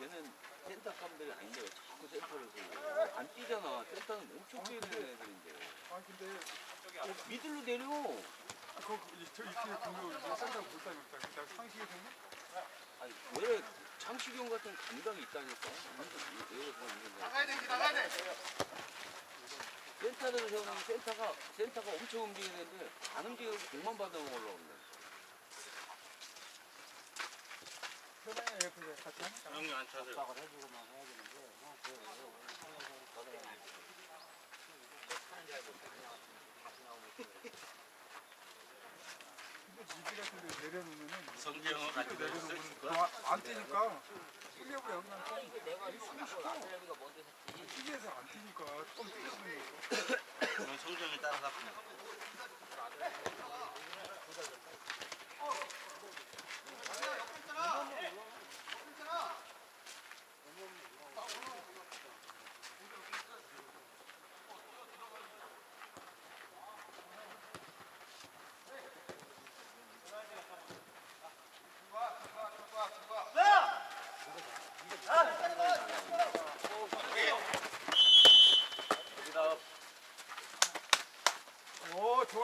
쟤는 센터 감들이 아닌데 왜 자꾸 센터를 서? 안 뛰잖아. 센터는 엄청 뛰는 애들인데. 아 근데 미들로 내려. 그거 이- 저 이틀 근무 이제 센터 볼다 그랬다. 근데 상식이 되네. 아니 왜 창식형 같은 감각이 있다니까. 나가야 돼, 나가야 돼. 센터를 세우면 센터가 센터가 엄청 움직이는데 안 움직이고 공만 받아먹으려고 그러네. 세상 에 예쁘게 같이 하니까. 형님 안 차세요. 근데 미지 같은 데 내려놓으면은 성재 형은 같이 미지를 내렸어요. 내려놓으면 그거 안 뛰니까 뛰려고 그냥 뛰기에서 안 뛰니까 좀 뛰어주는 거. 그럼 성재형이 따라갔고.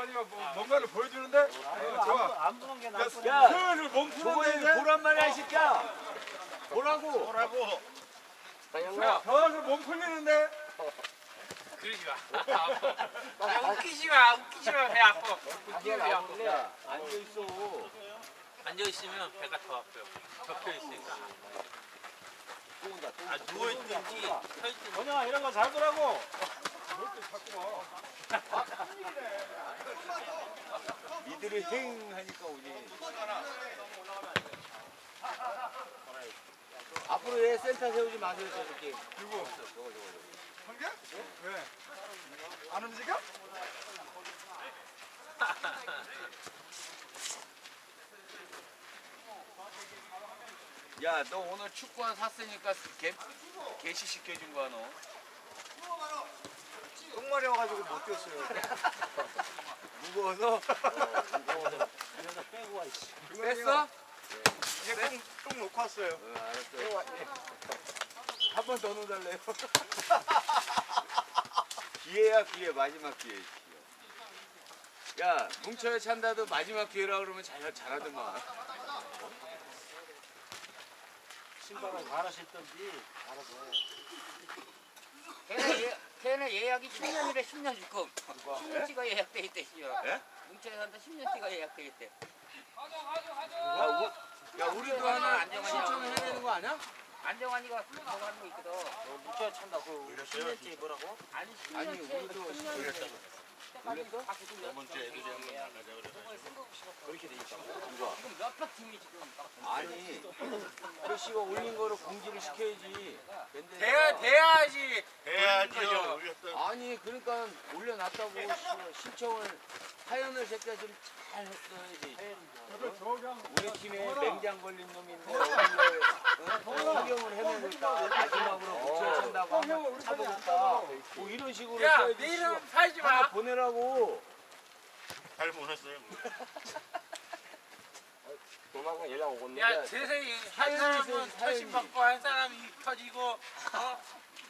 오 조환이가 뭐 뭔가를 보여주는데? 어, 좋아. 안 보는 게 야, 슬슬 몸 푸는데 이제? 보란 말이야 이 새끼야. 보라고. 뭐라고? 야, 더워서 몸 풀리는데? 그러지 마. 야, 웃기지 마, 웃기지 마, 배 아파. 웃기지 마. 야, 앉아 있어. 앉아 있으면 배가 더 아파요. 덮여 있으니까. 아. 누워 있든지 서 있든지. 전영아 이런 거 잘 보라고 니들이 행 하니까 오지. 앞으로 얘 센터 세우지 마세요, 저 새끼. 누구? 저거, 저거, 저거. 성게? 왜? 안 움직여? 야, 너 오늘 축구화 샀으니까 개, 개시 시켜준 거야, 너. 똥마려 가지고 못 뛰었어요 무거워서? 빼고 와 이씨 뺐어? 똥, 똥 놓고 왔어요 어, 알았어. 한번 더 넣어달래요. 기회야, 기회. 마지막 기회. 야, 뭉쳐야 찬다도 마지막 기회라 그러면 잘, 잘하더만. 신발을 갈아 신던지 알아서 해 걔네, 예, 걔네 예약이 10년이래 10년 지금 10년치가 예약돼 있대 씨발 예? 뭉쳐에 산다. 10년치가 예약돼 있대. 야, 우, 야 우리도 하나. 신청해야 되는 거 아니야? 안정환이가 하는 거 있거든. 너 뭉쳐야 찬다. 그 10년째 뭐라고? 아니 아니, 10년째 우리도 10년째 저번 주에 애들이 한번 나가자 그래가지고. 그렇게 돼 있어 지금 몇백 팀이 지금 아니, 그 씨가 올린 거를 공지를 시켜야지. 돼야 돼야지. 올렸던. 아니, 그러니까 올려놨다고 씨발 신청을 하연을 새끼가 좀잘 했어야지. 우리 팀에 맹장 걸린 놈이 있는데 오늘 성경을 헤매니까 마지막으로 차보겠다. 뭐 이런 식으로 야, 써야지. 내일은 씨발. 팔지 마. 보내라고. 잘 보냈어요. 조만간 연락 오겠네 야, 세상에 한 사람은. 터심 받고 한 사람이 입 터지고 어?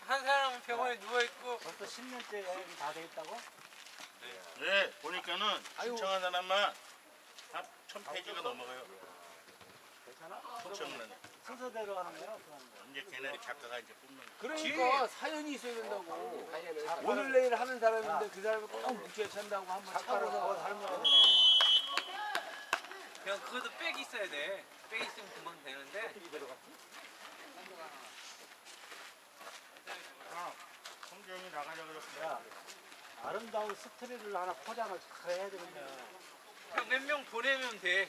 한 사람은 병원에 누워 있고 벌써 10년째 여행이 다돼 있다고? 네, 보니까는 신청한 사람만 한 1000페이지가 넘어가요. 괜찮아? 엄청나네. 순서대로 하는 거야? 이제 걔네 작가가 이제 뽑는 거. 그러니까 사연이 있어야 된다고. 오늘 내일 하는 사람인데 그 사람이 꼭 뭉쳐 찬다고 한번. 더 닮아야 되네 그냥 그것도 백 있어야 돼. 백 있으면 금방 되는데. 아, 성재형이 나가자 그랬어. 야 아름다운 스토리를 하나 포장을 잘 해야 되는데 그냥 몇 명 보내면 돼.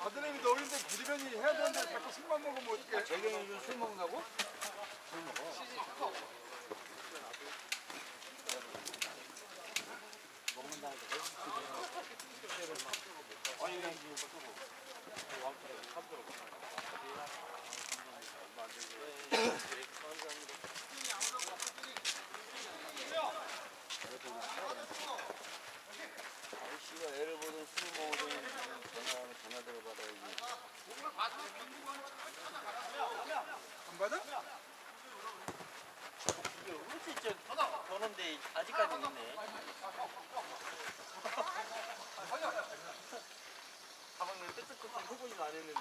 아드님이 어린데 부지런히 해야 되는데 자꾸 술만 먹으면 어떡해? 재경이 요즘 술 먹는다고? 씨가 애를 보든 술을 먹어도 전화 전화대를 받아야지. 안 받아? 이게 우리 저 보는데 아직까지 있네. 가방을 뜨뜻뜨뜻 해보지도 안 했는데.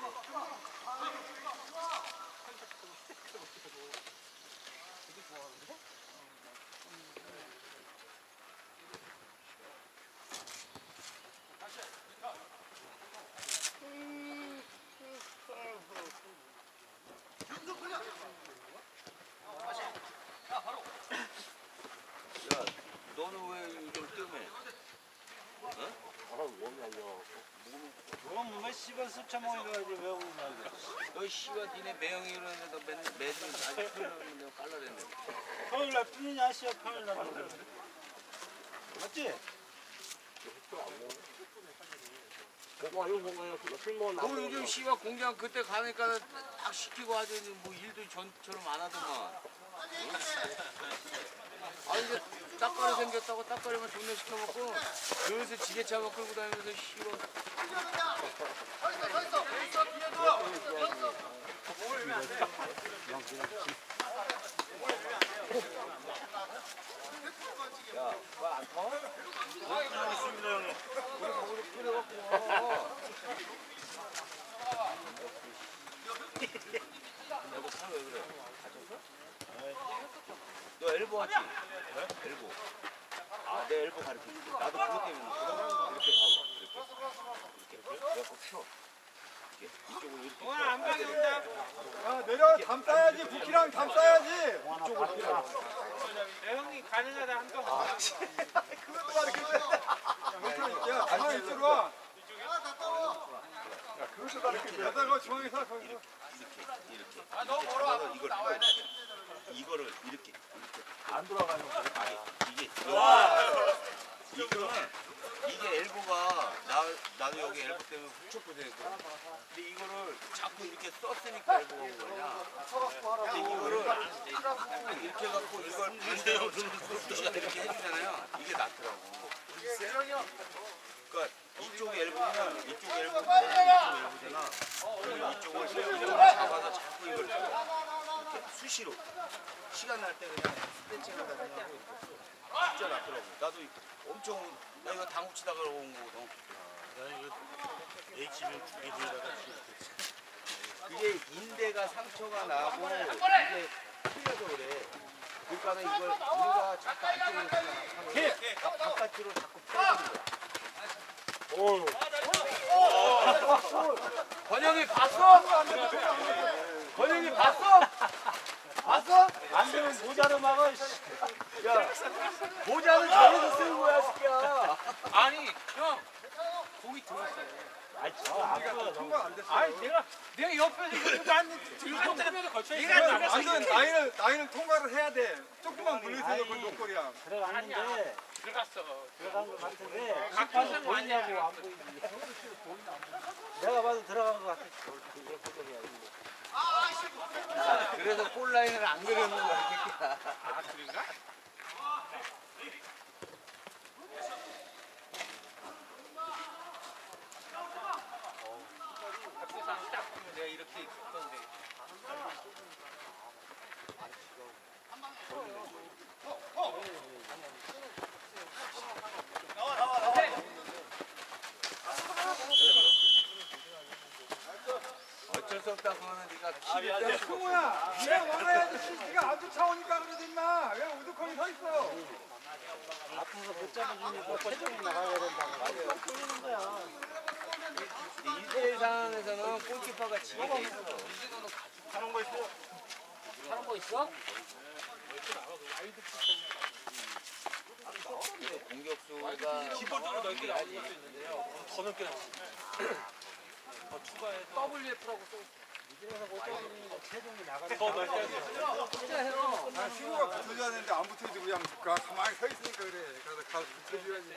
야, 너는 왜 이걸 뜸해? 그건 뭐 씨발 수쳐 먹어가지고 왜 오냐 너 씨발 니네 매형이 이러는데 너 맨날 매주 아직 풀렸는데 내가 깔라랬네. 평일 날 뿐이냐 씨발 평일 날 맞지? 너 요즘 씨발 공장 그때 가니까 딱 시키고 하더니 뭐 일도 전처럼 안 하더만. 응? 아 이제 딱가리 생겼다고 딱가리만 존나 시켜먹고 여기서 지게차만 끌고 다니면서 씨발 야? 있습니다 형님. 우리 거기서 끓여갖고 너도 팔왜 그래? 다쳤어? 너 엘보 하지? 엘보. 아, 내 엘보 가르쳐 줄게. 나도 그것 때문에 이렇게 가봐 이렇게 이렇게 그래갖고 펴 이렇게. 이쪽으로 이렇게. 오늘 안 방에 온다. 야 내려 담 싸야지. 부키랑 담 싸야지. 내 형님 가능하다. 한번. 그것도 가르쳐줘 야 가만히 이쪽으로. 와. 야, 그것도 가르쳐줘 여자가 중앙에 서 거기서. 이렇게 이렇게. 아 너무 멀어. 이걸 돼. 이거를 이렇게 이렇게 안 돌아가는 거 이게 이거는 이게 엘보가 나 나도 여기 엘보 때문에 훌쩍 됐거든 근데 이거를 자꾸 이렇게 썼으니까 엘보가 온 거냐. 근데 이거를 이렇게 갖고 이걸 반대로 이렇게 해주잖아요. 이게 낫더라고. 그러니까 이쪽이 엘보면 이쪽 엘보 이쪽 엘보잖아. 이쪽을 잡아서 자꾸 이걸 이렇게 수시로 시간 날 때 그냥 스트레칭을 다시 하고 진짜 낫더라고. 나도 이- 엄청 나 이거 당구 치다가 온 거거든. 나 이거 HB 두개에다가 그게 인대가 상처가 나고 이게 풀려서 그래. 그러니까 이걸 우리가 자꾸 안쪽으로 생각하면 바깥으로 자꾸 빼는 거야. 권영이 봤어? 권영이 봤어? 봤어? 안 되면 모자로 막아 씨. 야, 모자는 저기서 쓰는 거야, 새끼야. 아니 형 공이 들어왔어요. 아이 저안 좋아 통과 안 됐어 아니 내가 내가 옆에서 이거 안 들고 때면서 걸쳐 있어. 야, 완전 나이는 나이는 통과를 해야 돼 조금만 물리세요 그 녹골이야 들어갔는데 들어갔어. 들어간 것 같은데 각도상 시판이 보이냐고. 안 보이지 내가 봐도 들어간 것 같아 그래서 골라인을 안 그려놓은 거야. 아 그런가? 각도상 딱 보면 내가 이렇게 있었던데. 어쩔 수 없다, 그거는 네가 키를 야 승우야 니가 막아야지 씨, 네가 안 쫓아오니까 그러지 임마 왜 우두커니 서 있어 앞에서 못 잡아주니까 체중이 나가야 된다고 끌리는 거야 1대1 상황에서는 골키퍼가 지게 돼 있어. 하는 거 있어? 하는 거 있어? 공격수가 기본적으로 넓게 나올 수도 있는데요. WF라고 써. 이래서 못 잡으면 체중이 나가니까. 더 넓게 하지. 아, 붙어줘야 되는데 안 붙어주고 그냥 가- 가만히 서 있으니까 그래. 그래서 가 붙어줘야지.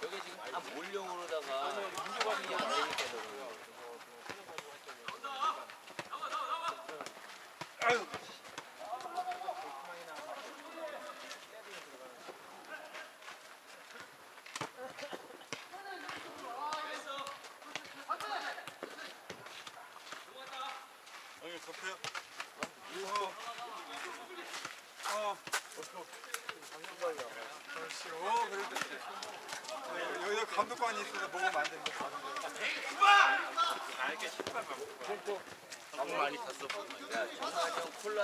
저게 지금 다 몰령으로다가 민주관이 안. 형님 덮여. 우와. 어. 그렇지. 오, 그래도. 네, 여기가 감독관이 있어서 먹으면 안 된다. 너무 많이 탔어. 야, 정한이 형 콜라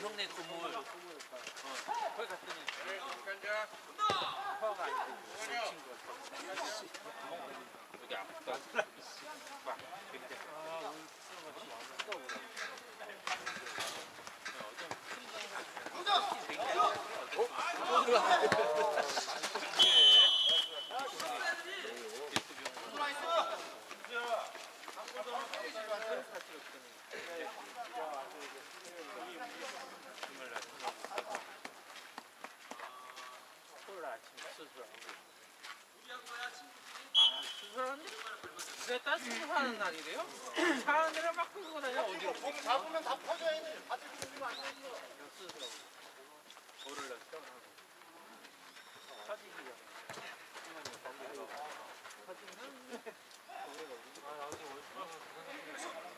형네 건물. 어, 거기 갔더니 여기 아프다. 막 이렇게. 토요일 아침 수술하고. 아, 수술하는 내 딸 수술하는 날이래요? 차 안에를 막 끌고 다녀 어디로? 잡으면 다 퍼져야지. 수술하고. 월요일 날 퇴원하고. 사직이요. 사직은 아, 어제 월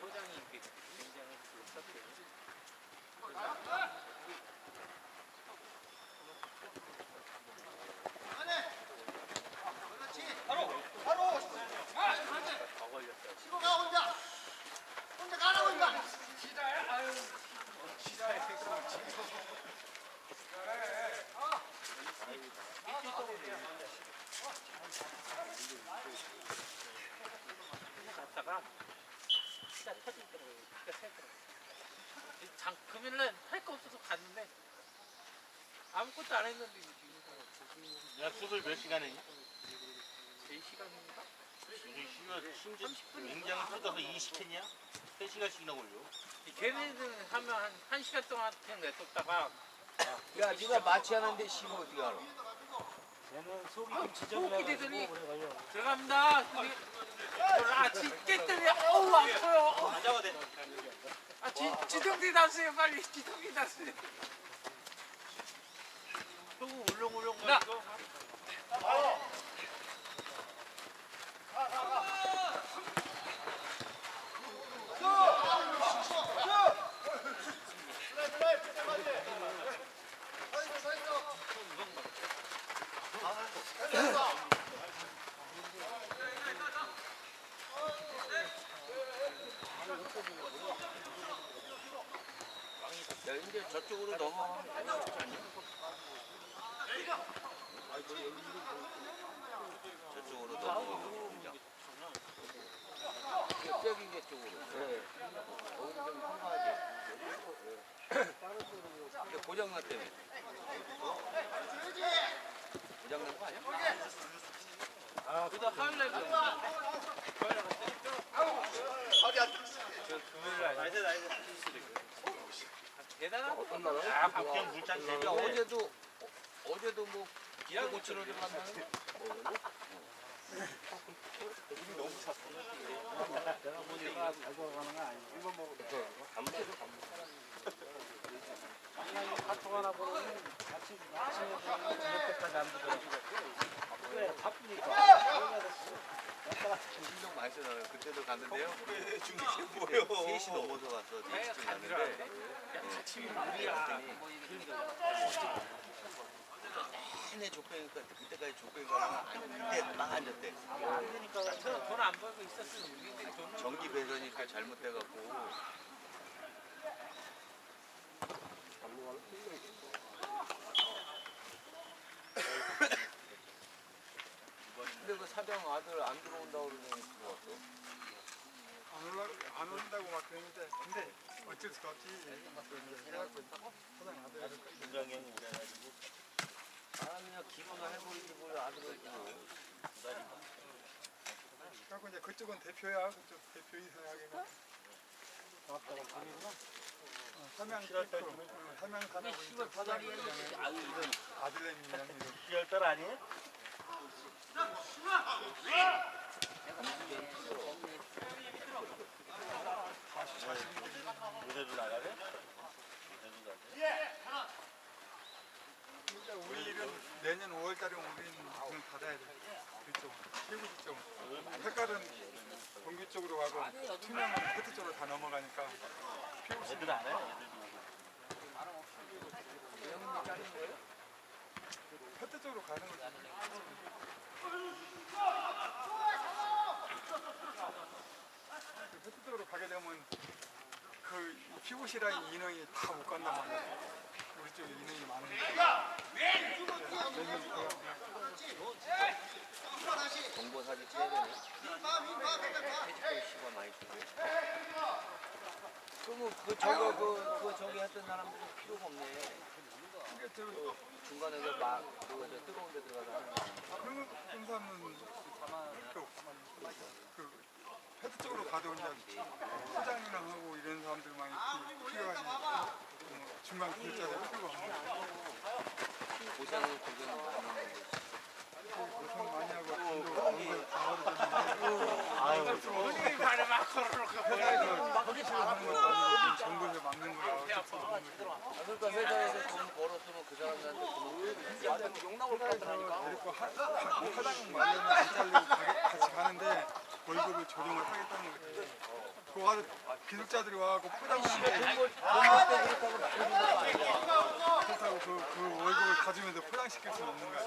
소장이 이렇게 굉장히 불렀었대요. 더 걸렸어요. 갔다가 피가 터지더라고요. 피가 새더라고요. 장 금요일날 할 거 없어서 갔는데 아무것도 안 했는데 지금 야 수술 몇 시간 했냐? 3시간인가? 수술 시간 심지어 냉장을 뜯어서 20 했냐? 3시간씩이나 걸려. 걔네들은 하면 한 1시간 동안 그냥 냅뒀다가 야, 네가 마취하는데 씹어 어떻게 알아? 속이 아, 좀 지저분해가지고 속이 되더니 그래 걸려. 들어갑니다. 근데 아, 찢겠더니 어우 아파요. 돼. 아, 지, 지동기 났어요. 빨리 지동기 났어요. 조금 울렁울렁 나- 거리고. 저쪽으로 넘어. 저쪽으로 넘어. 저기 게 쪽으로. 네. 거기 좀 한가하지. 근데 고장났 때문에. 고장난 거 아니야? 그다 화요일 날 그래. 화요일 날저 금요일 날 대단하다. 아, 그냥 물잔 야, 어제도 어, 어제도 뭐 기아 고치러 들어갔나요? 내가 달고 가는 거 아니야. 일본 먹을 때. 카톡 하나 보면 아침 아침에 저녁때까지 안 보더라고. 왜 바쁘니까. 신경 많이 쓰잖아요. 그때도 갔는데요. 중계 뭐요? 3시 넘어서 갔어. 4시쯤 갔는데. 내내 족뱅이니까 그때까지 족뱅이 가면 앉대 막 앉았대. 돈안 벌고 있었으면 우리들이 돈 전기 배선이니까 잘못돼 갖고 근데 그 사장 아들 안 들어온다고 그러더니 들어왔어. 안 올라 안 온다고 막 그랬는데 근데 어쩔 수가 없지. 그래갖고 아들 오래가지고 아 그냥 기본을 해버리지 뭘 아들을 뭐. 그래갖고 이제 그쪽은 대표야. 그쪽 대표 이사하기가. 삼양 대표. 삼양 해야지. 아유 이런. 아들내미랑. 10달 아니에요? 요새도 나가래? 요새도 나가래? 진짜 우리 일은 내년 5월달에 우리는 받아야 돼. 그쪽 최고지 쪽. 색깔은 동규 쪽으로 가고 투명은 포트 쪽으로 다 넘어가니까 애들 안 해? 포트 쪽으로 가는 거지. 그 포트 쪽으로 가게 되면 그 피부시 라인 인원이 다 못 간단 말이야. 우리 쪽에 인원이 많으니까. 정보 사진 찍어야 되네. 씨가 많이 주고. 그러면 그 저거 그, 그 저기 했던 사람들은 필요가 없네. 저 중간에 그 막 그거 저 뜨거운 데 들어가서 그런 사람은 그, 그 헤드 쪽으로 가도 이제 소장이랑 하고 이런 사람들만 있- 필요하지 뭐 중간 기술자들 필요가 없는 고생을 고생 많이. 고생 많이 하고 얼굴 장어도 아유, 본인이 발에 막 걸어놓고. 회사에서 허기치고 하는 것 그러니까 회사에서 돈 벌었으면 그 사람들한테 돈을 욕 나올 것 같다니까. 데리고 하- 하- 사장 말려면 안 잘리고 가게- 같이 가는데 월급을 조정을 하겠다는 거지 그 와서 기술자들이 와갖고 포장하는데 그렇다고 그, 그 월급을 가지면서 포장시킬 수는 없는 거야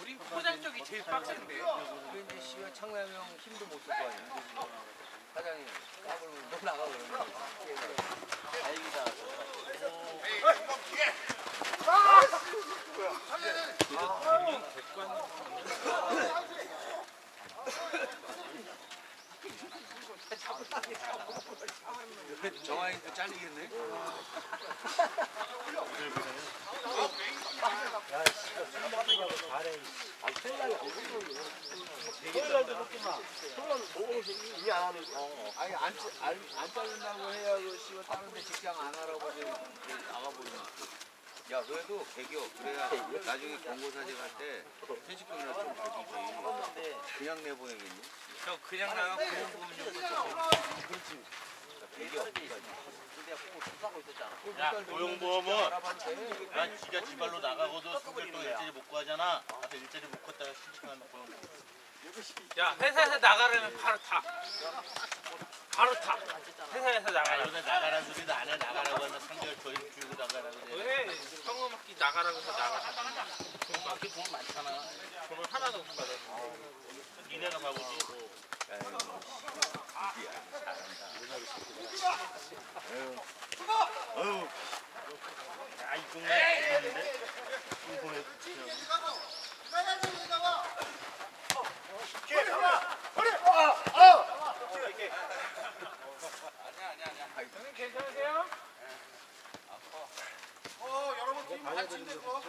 우리 포장 쪽이 제일 빡센데. 그 이제 씨가 창남형 힘도 못 쓸 거 아니야. 사장님 까불면 너 나가 그러면. 다행이다. 정환이도 잘리겠네. 아니 안, 짜- 안, 안 자른다고 해야 그 씨가 다른 데 직장 안 하라고 나가버리면 야 그래도 개교 그래야 나중에 권고사직 할때 퇴직금이나 좀 받지 그냥 내보내겠니? 저 그냥 나가 보험금융 그렇지 개교 야, 고용보험은 난 지가 지발로 나가고도 승별도 일자리 못 구하잖아. 가서 일자리 못 걷다가 신청하는 고용보험. 야 회사에서 나가려면 바로 타. 바로 타. 회사에서 아, 나가려면. 요새 나가라는 소리도 안 해. 나가라고 하면 3개월 조임 주고 나가라고 그래. 왜 성금학기 나가라고 해서 나가. 그렇게 돈 많잖아. 돈을 하나도 못 받아. 니네가 바보지. 아, 이 동네 좋은데? 이 괜찮으세요? 여러분들 잘 지내고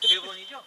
대본이죠?